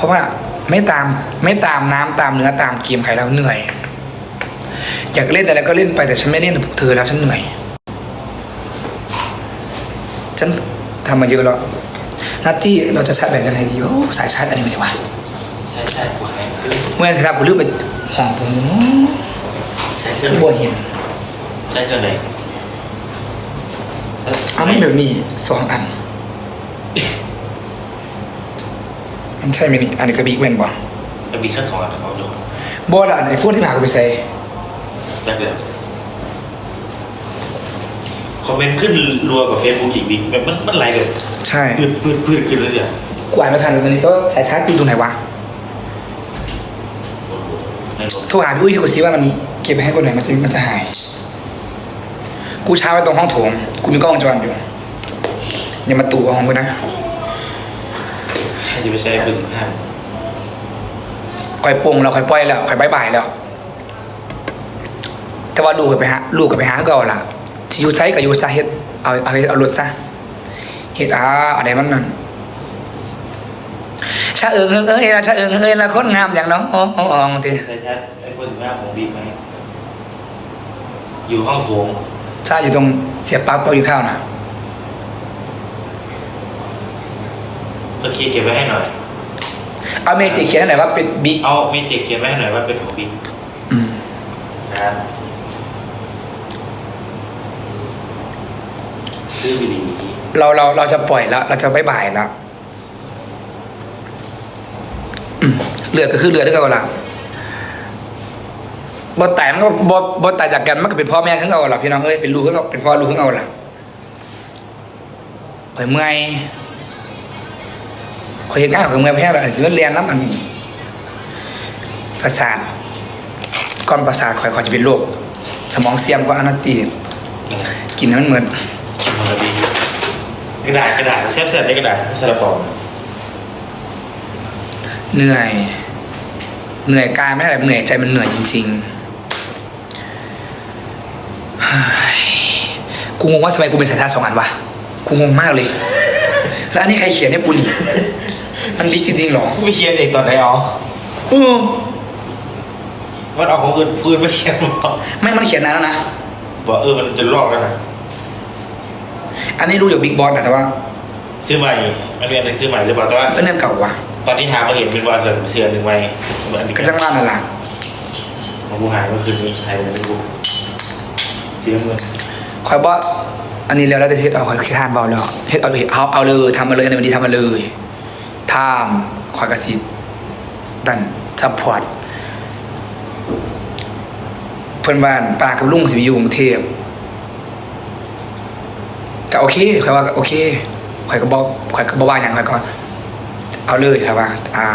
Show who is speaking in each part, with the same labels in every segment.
Speaker 1: เพราะว่าไม่ตามไม่ตามน้ำตามเนื้อตามเกมใครแล้วเหนื่อย อยากเล่นอะไรก็เล่นไปแต่ฉันไม่เล่นกับพวกเธอแล้วฉันเหนื่อย ฉันทำมาเยอะแล้วนัดที่เราจะชาร์จแบตยังไงดีโอ้สายชาร์จอันนี้ไม่ดีกว่า
Speaker 2: ใช่ใช่กูหายขึ้น
Speaker 1: เมื่อครับคุณลืมไปห้องผม
Speaker 2: ใช่เครื่อง
Speaker 1: บัวเห็น
Speaker 2: ใช่เครื่องไหน
Speaker 1: เอาไม่แบบนี้สองอัน มันใช่ไหมนี่ อันนี้ก็บิ๊กเว้นบ่
Speaker 2: จะมีแค่สองอันเอาดู
Speaker 1: บอละอันไอโฟนที่มาเอาไปใส่
Speaker 2: จักเลยคอมเมนต์ขึ้นรัวกับเฟซบุ๊กอีกบิ๊กแบบมันมันไลค์แบบ
Speaker 1: ใช่
Speaker 2: พืดพืดพืดขึ้นเลยเนี่ย
Speaker 1: กูอ่านไม่ทันเลยตอนนี้ก็สายชาร์จอยู่ตรงไหนวะ
Speaker 2: ในรถ
Speaker 1: โทรหาพี่อุ้ยให้กูซิว่ามันเก็บไปให้กูหน่อยมันจะมันจะหาย กูชาร์จไว้ตรงห้องโถง กูมีกล้องวงจรอยู่อย่ามาตู่กับห้องกูนะ
Speaker 2: ให้ จะไปใช้ฟืนสิบห้า
Speaker 1: คอยปรุงแล้วคอยปล่อยแล้วคอยบายบายแล้ว แต่ว่าลูกก็ไปหาลูกก็ไปหาเขาล่ะที่อยู่ไซกับอยู่ซะเฮ็ดเอาเอาเอารถซะเฮ็ดอ่าอะไรมันนั่นชาเอิงเอิงเอ้ยละชาเอิงเอ้ยละคนงามอย่างน้องอ๋องที
Speaker 2: ใช่ใช่ไอโฟนสิบห้าของบิ๊กไหมอยู่ห้องโถงใชา
Speaker 1: อยู่ตรงเสียบปลั๊กโต๊ะอยู่ข้าวน่ะ
Speaker 2: โอเคเก็บไว้ให้หน่อย
Speaker 1: เอาเมจิเขียนหน่อยว่าเป็นบิ๊ก
Speaker 2: เอาเมจิกเขียนไว้ให้หน่อยว่าเป็นของบิ๊ก
Speaker 1: อืม
Speaker 2: นะครับชื่อวิลี
Speaker 1: เราเราเราจะปล่อยแล้ว เราจะบายบายแล้วอืมเรือก็คือเรือด้วยกันละบทแต่มันก็บทบทแต่จากกันมันก็เป็นพ่อแม่ขึ้นเอาล่ะพี่น้องเอ้ยเป็นลูกขึ้นเอาเป็นพ่อลูกขึ้นเอาล่ะข่อยเมื่อย ข่อยเห็นงานข่อยเมื่อยแพ้แล้วสิมันเรียนแล้วมันประสาทก้อนประสาทข่อยข่อยจะเป็นโรคสมองเสื่อมกว่าอนาตีกินแล้วมันเหมือน
Speaker 2: มันจะมีกระดาษกระดาษเซฟเซฟในกระดาษซาลาฟอง
Speaker 1: เหนื่อย เหนื่อยกายไม่ใช่แบบเหนื่อยใจมันเหนื่อยจริงๆเฮ้ยกูงงว่าทำไมกูเป็นสายชาติสองอันวะกูงงมากเลย แล้วอันนี้ใครเขียนให้กูนี่ มันดีจริงๆเหรอ
Speaker 2: ไม่เขียนเองตอนไหนอ๋อ
Speaker 1: เออ
Speaker 2: มันเอาของอื่นฟืนมาเขียนบอก
Speaker 1: ไม่มันเขียนนานแล้วนะ
Speaker 2: บอกเออมันจะลอกแล้วนะ
Speaker 1: อันนี้รู้อยู่บิ๊กบอสแต่ว่า
Speaker 2: ซื้อใหม่มันเป็นอะไรซื้อใหม่หรือเปล่าแต่ว่า
Speaker 1: เป็นเรื่องเก่าวะ
Speaker 2: ตอนที่ทามาเห็นเป็นวาเซนเสือหนึ่งใบเหมือนอันนี้
Speaker 1: ก็จังว่านั่นแหละ
Speaker 2: ของกูหายเมื่อคืนนี้หายไปเป็นกูเสียเงิน
Speaker 1: คอยบอกอันนี้แล้วแล้วแต่เฮ็ดเอาคอยขี้ทานเบาแล้วเฮ็ดเอาเลยเอาเอาเลยทำมาเลยในวันนี้ทำมาเลย ทำคอยกระสิดันซัพพอร์ตเพื่อนบ้านปากับลุงสิอยู่กรุงเทพก็โอเคคอยว่าโอเคคอยก็บอกคอยก็บอกว่าอย่างคอยก็ เอาเลยครับว่า อ่า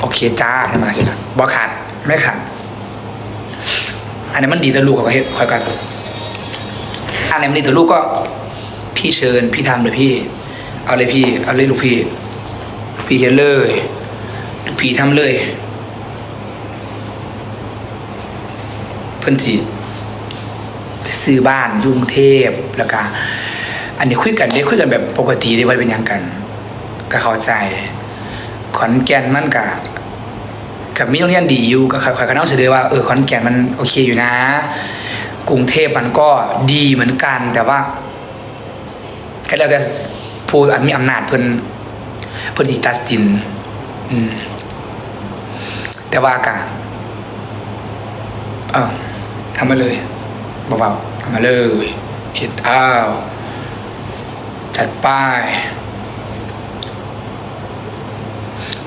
Speaker 1: โอเคจ้าใช่ไหมใช่ไหมบอกขาดไม่ขาดอันนี้นมันดีแต่ลูกก็เฮ็ดคอยกันอันไหนมันดีแต่ลูกก็ พี่เชิญพี่ทำเลยพี่ เอาเลยพี่ เอาเลยลูกพี่ พี่เฮ็ดเลย พี่ทำเลยเพิ่นสิไปซื้อบ้านยกรุงเทพแล้วก็อันนี้คุยกันได้คุยกันแบบปกติได้ว่าเป็นยังกัน ก็เข้าใจ ขอนแก่นมันกับกับมีโรงเรียนดีอยู่ก็ค่อยๆกันเอาเสนอว่าเออขอนแก่นมันโอเคอยู่นะ กรุงเทพมันก็ดีเหมือนกัน แต่ว่าก็แล้วแต่ผู้อันมีอำนาจเพิ่น เพิ่นสิตัดสิน อืม แต่ว่ากะเออทำมาเลยเบาๆทำมาเลยเฮ็ดอ้าวจัดป้าย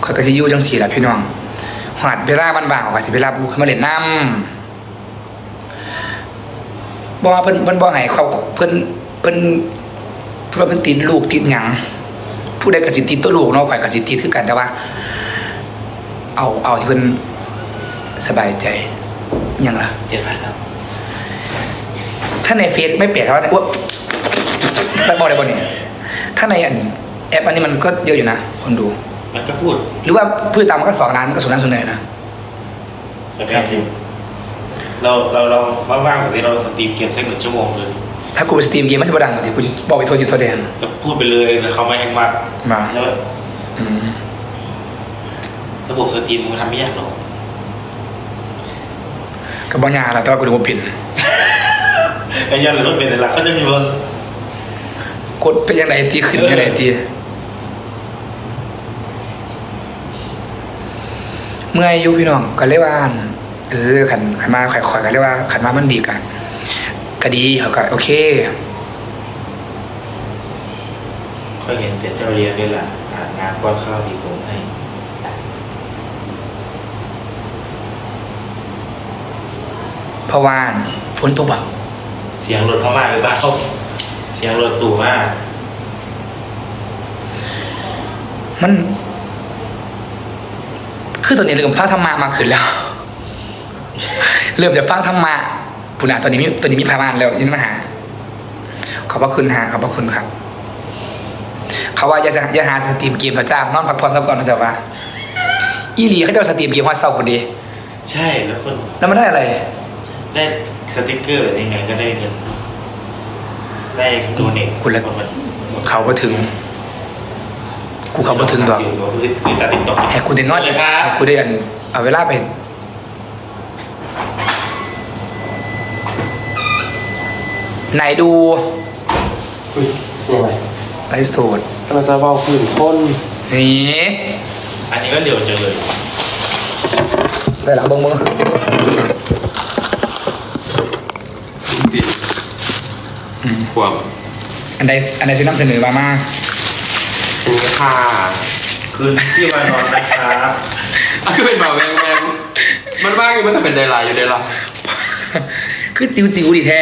Speaker 1: ข่อยก็สิยู่จังสี่แหละพี่น้องหอดเวลามันบางข่อยสิไปรับลูกขึ้นมาเล่นน้ำบ่เพิ่นเพิ่นบ่ให้เขาเพิ่นเพิ่นเพิ่นเพิ่นติดลูกติดหยัง ผู้ใดก็สิติดตัวลูกเนาะข่อยก็สิติดคือกันแต่ว่า เอาเอาที่เพิ่นสบายใจหยังล่ะ
Speaker 2: เจ็ดพันครับ
Speaker 1: ถ้าในเฟซไม่เปลี่ยนเท่าไหร่อ้วไปบอกได้บ่เนี่ยถ้าในอันแอปอันนี้มันก็เยอะอยู่นะคนดู
Speaker 2: มันก็พูด
Speaker 1: หรือว่าพูดตามมันก็สองล้านมันก็สูงล้านสูงเลยนะ
Speaker 2: แบบนี้จริงเราเราเราว่างๆแบบนี้เราสตรีมเกมสักหนึ่งชั่วโมงเลย
Speaker 1: ถ้ากูไปสตรีมเกมไม่ใช่ประดังเดี๋ยวกูจะบอกไปโทษทีโทษแดง
Speaker 2: ก็พูดไปเลยแล้วเขาไม่แฮงมัด
Speaker 1: มา
Speaker 2: แล้ว
Speaker 1: อืม
Speaker 2: ระบบสตรีมมันทำไม่ยากหรอก
Speaker 1: กับบางอย่างแหละแต่ว่ากูดูว่าผิด
Speaker 2: ไอ้ยันหรือรถเป็นอะไรเขาจะมีบน
Speaker 1: กดเป็นยังไงที่ขึ้นยังไงที่เมื่ออายุพี่น้องก็เรียกว่าเออขันขันมาข่อยๆก็เรียกว่าขันมามันดีกัน ก็ดีเขาก็โอเค
Speaker 2: เขาเห็นแต่เจ้าเรียนนี่แหละอ่านงานป้อนข้าวดีผมให้
Speaker 1: เพราะว่าฝนตกอะ
Speaker 2: เสียงรถเข้ามาหรือเปล่าเสียงรถตู่มาก
Speaker 1: มัน คือตอนนี้เริ่มฟังธรรมะมากขึ้นแล้ว เริ่มจะฟังธรรมะ ปุณาตอนนี้มีตอนนี้มีพามานแล้วยินมาหา ขอบพระคุณฮะขอบพระคุณครับ เขาว่าอย่าจะอย่าหาสตรีมเกมพระเจ้านอนพักผ่อนซะก่อนนะแต่ว่า อีหลีเขาจะเอาสตรีมเกมฮอตเศร้าคนดี
Speaker 2: ใช่แล้วคน
Speaker 1: แล้วมันได้อะไร
Speaker 2: ได้สติกเกอร์ยังไงก็ได้เงินได้โดเนท
Speaker 1: คุณละ
Speaker 2: ประมาณ
Speaker 1: เขามาถึง กูเขามาถึงดอก
Speaker 2: คือคือตาติ๊กต็อก
Speaker 1: ให้กูได้นอน
Speaker 2: เลยครับ
Speaker 1: ให้กูได้อันเอาเวลาไป ไหนดู
Speaker 3: อุ้ยยังไง
Speaker 1: ไลฟ์สด
Speaker 3: กำลังจะเบาขึ้นข้น
Speaker 1: นี่
Speaker 2: อันนี้ก็เร็วจังเลย
Speaker 1: ได้หลังเบิ้งมือ
Speaker 3: จริง
Speaker 1: อืม
Speaker 3: ๆขวบ
Speaker 1: อันใดอันใดที่นำเสนอมามา
Speaker 3: อันนี้ค่ะ
Speaker 2: คืนที่มานอนนะครับ
Speaker 3: อะคือเป็นแบบแวงแวงมันว่างอยู่มันจะเป็นไดไลน์อยู่ไดไลน์
Speaker 1: คือจิ๋วจิ๋วดีแท้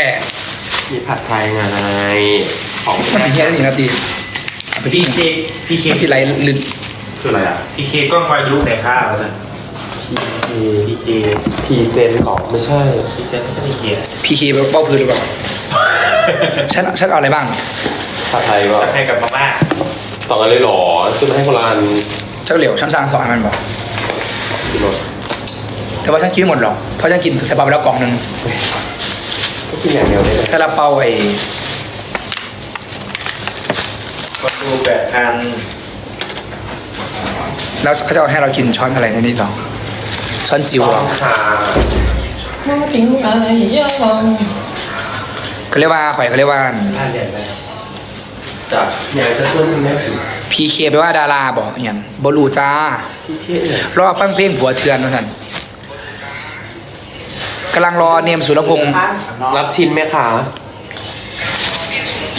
Speaker 3: มีผัดไทยไงของ
Speaker 1: มันเป็นเฮียนี่นะตีเอาไป
Speaker 2: พี
Speaker 1: ที่
Speaker 2: เคพีเค
Speaker 1: มันสิไรลึก
Speaker 3: คืออะไรอะ
Speaker 2: พีเคกล้องวายุแต่ข้าวนะพีเค
Speaker 3: ทีเซนของไม่ใช่
Speaker 2: พีเซนไม่ใช่พีเค
Speaker 1: พีเคเบ้าพื้นหรือเปล่าฉันฉันเอาอะไรบ้าง
Speaker 3: ผัดไทยก็
Speaker 2: จะให้กับมาม่า
Speaker 3: สองอันเลยเหรอซื้อมาให้คนละอัน
Speaker 1: เจ้าเหลียวฉันสั่งสองอันมันบอก
Speaker 3: ที่รถ
Speaker 1: แต่ว่าฉันกินไม่หมดหรอกเพราะฉันกินซาลาเปาไปแล้วกล่องหนึ่ง
Speaker 3: ก็กินอย่างเดียวได้เลย
Speaker 1: ซาลาเปาไอ้
Speaker 2: คนดูแปดพัน
Speaker 1: แล้วเขาจะเอาให้เรากินช้อนอะไรในนี้หรอ ช้อนจิ๋ว
Speaker 3: ส
Speaker 1: เหร
Speaker 3: อ
Speaker 1: อง
Speaker 3: ค่ะ
Speaker 1: ก็เรียกว่าข่อยก็เรียกว่า
Speaker 2: น่าเรียนไหม
Speaker 3: จากอย่างจะเพิ่มแม่ถึง
Speaker 1: พีเคแปลว่าดาราบอกอย่างบรูจ้า
Speaker 3: พี่เท่เนี่ย
Speaker 1: รอฟังเพลงผัวเทือนนะท่าน กำลังรอเนียมสุรพงษ์
Speaker 3: รับชิมไหมคะ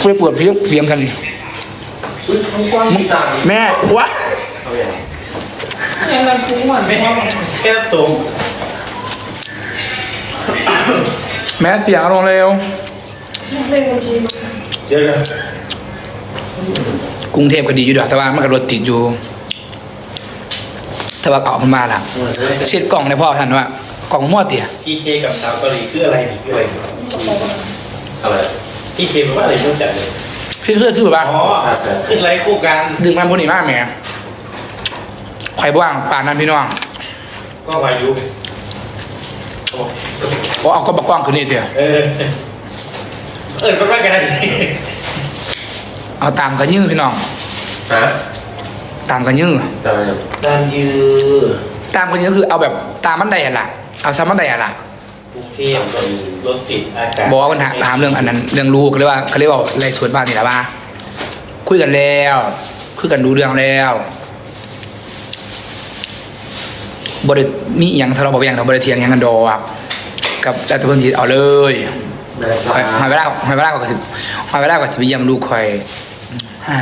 Speaker 1: คุยปวดเพียงเพียงกันดิ
Speaker 3: อุ้ยกว้างจัง
Speaker 1: แม่วะ
Speaker 3: เอาอย่าง
Speaker 2: ไม่เสียตรง
Speaker 1: แม่เสียงลงเร็ว
Speaker 2: เดี๋ยวนะ
Speaker 1: กรุงเทพก็ดีอยู่ดอกแต่ว่ามันก็รถติดอยู่แต่ว่าเอามันมาละเช็ดกล่องในพ่อท่านว่า กล่องมั่วเตี๋ย
Speaker 2: พีเคกับสาวเกาหลีคืออะไรนี่คืออะไร
Speaker 3: อะไร
Speaker 2: พีเคแปลว่าอะไรต้องจัดเลย
Speaker 1: พี่เพื่อคือแบบว่า
Speaker 2: อ๋อขึ้นไลฟ์คู่กัน
Speaker 1: ดึงมันพูดนี่มากแหม่ไข่บ้างป่านนั้นพี่น้อง
Speaker 2: ก็วายุโอ้
Speaker 1: บอกเอาก็บอกกล้องคืนนี้เตี๋ย
Speaker 2: เออเออเป็นว่ากันนะ
Speaker 1: เอาตามกันยื้อพี่น้อง
Speaker 3: ฮะ
Speaker 1: ตามกันยื้อ
Speaker 3: ได้ไหม
Speaker 2: ด้านยือ
Speaker 1: ตามกันยื้อคือเอาแบบตามมันใดอะล่ะ เอาซ้ำมันใดอะล่ะ
Speaker 2: กรุงเทพรถติดอากาศ
Speaker 1: บอกว่ามันถามเรื่องอันนั้นเรื่องลูกเขาเรียกว่าเขาเรียกว่าอะไรสวนบ้านนี่แหละว่า คุยกันแล้วคุยกันดูเรื่องแล้วบริมีอหย่างทะเลาะเบาะแวงเราบริเทียงอหย่างกันดอกกับแต่ตัวคนที่เอาเลย
Speaker 3: ได้
Speaker 1: หอยหอยเวลาหอยเวลาก็สิบหอยเวลาก็จะไปเยี่ยมลูกคอยอ่า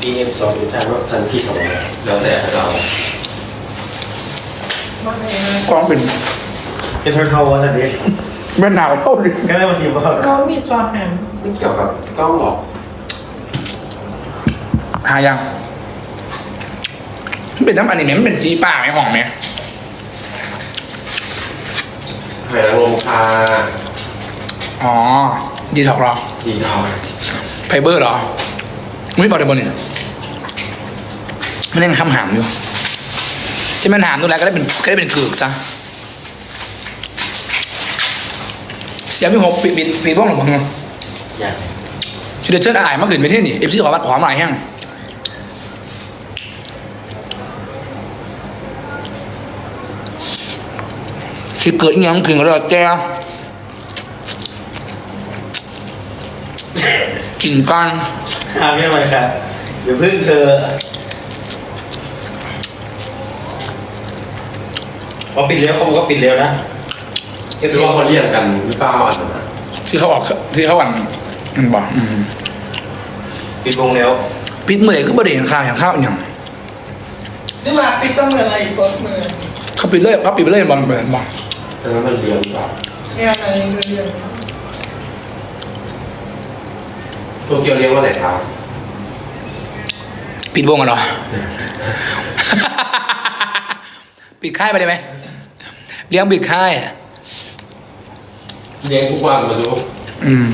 Speaker 2: พีเอ็มสองอยู่ทางรถ
Speaker 3: ฉันผิดของแล้วแต่เรา
Speaker 1: กล้องเป็น
Speaker 2: เป็นเท่าๆวันนี้
Speaker 1: แม่หนาวเท่าดิ
Speaker 2: ก็ได้มาทีว่า
Speaker 4: เขามีซอสแหม
Speaker 3: ไม่เกี่ยวกับกล้องหรอก
Speaker 1: หายังมันเป็นน้ำอันนี้ไหมมันเป็นจีป่าไหมห่องไหม
Speaker 3: หอยนางรมค่ะ
Speaker 1: อ๋อดีท็อกหรอ
Speaker 3: ดีดอก
Speaker 1: ไฟเบอร์เหรอไม่บอกเดี๋ยวบนเนี่ยมันยังคำหามอยู่ ฉันมันหามนู่นแล้วก็ได้เป็นก็ได้เป็นกึกซะเสียงมีหกปิดปิดปิดบ้องหรือเปล่าชุดเชิญอ่ายมาขึ้นไปที่นี่เอฟซีขอมาขอมาแห้งที่เกิดยังขึ้นก็แกกินกัน
Speaker 2: ทำไม่ไหวครับอย่าพึ่งเธอ พอปิดแล้วเขาบอกว่าปิดแล้วนะ
Speaker 3: หรือว่าเขาเรียกกันหรือเปล่าอันนั้นนะ
Speaker 1: ที่เขาออกที่เขาอ่านมันบอกอืม
Speaker 2: ปิดวงแล้ว
Speaker 1: ปิดเมื่อไหร่ก็ประเด็นข้าวอย่างข้าวอย่าง
Speaker 4: นี่มาปิดต้องมืออะไรอีกสดมือ
Speaker 1: เขาปิดเลยเขาปิดไปเลยบอลเปิดบอล
Speaker 3: แต่นั้นมันเรียนหรือเปล่า
Speaker 4: เนี่ยอะไรเรียน
Speaker 3: โตเกียวเรียกว่าอะไรครับ
Speaker 1: ปิดวงกันเหรอ ปิดค่ายไปเลยไหม เลี้ยงปิดค่ายอะ
Speaker 3: เรียนทุกวันมาดู
Speaker 1: อืม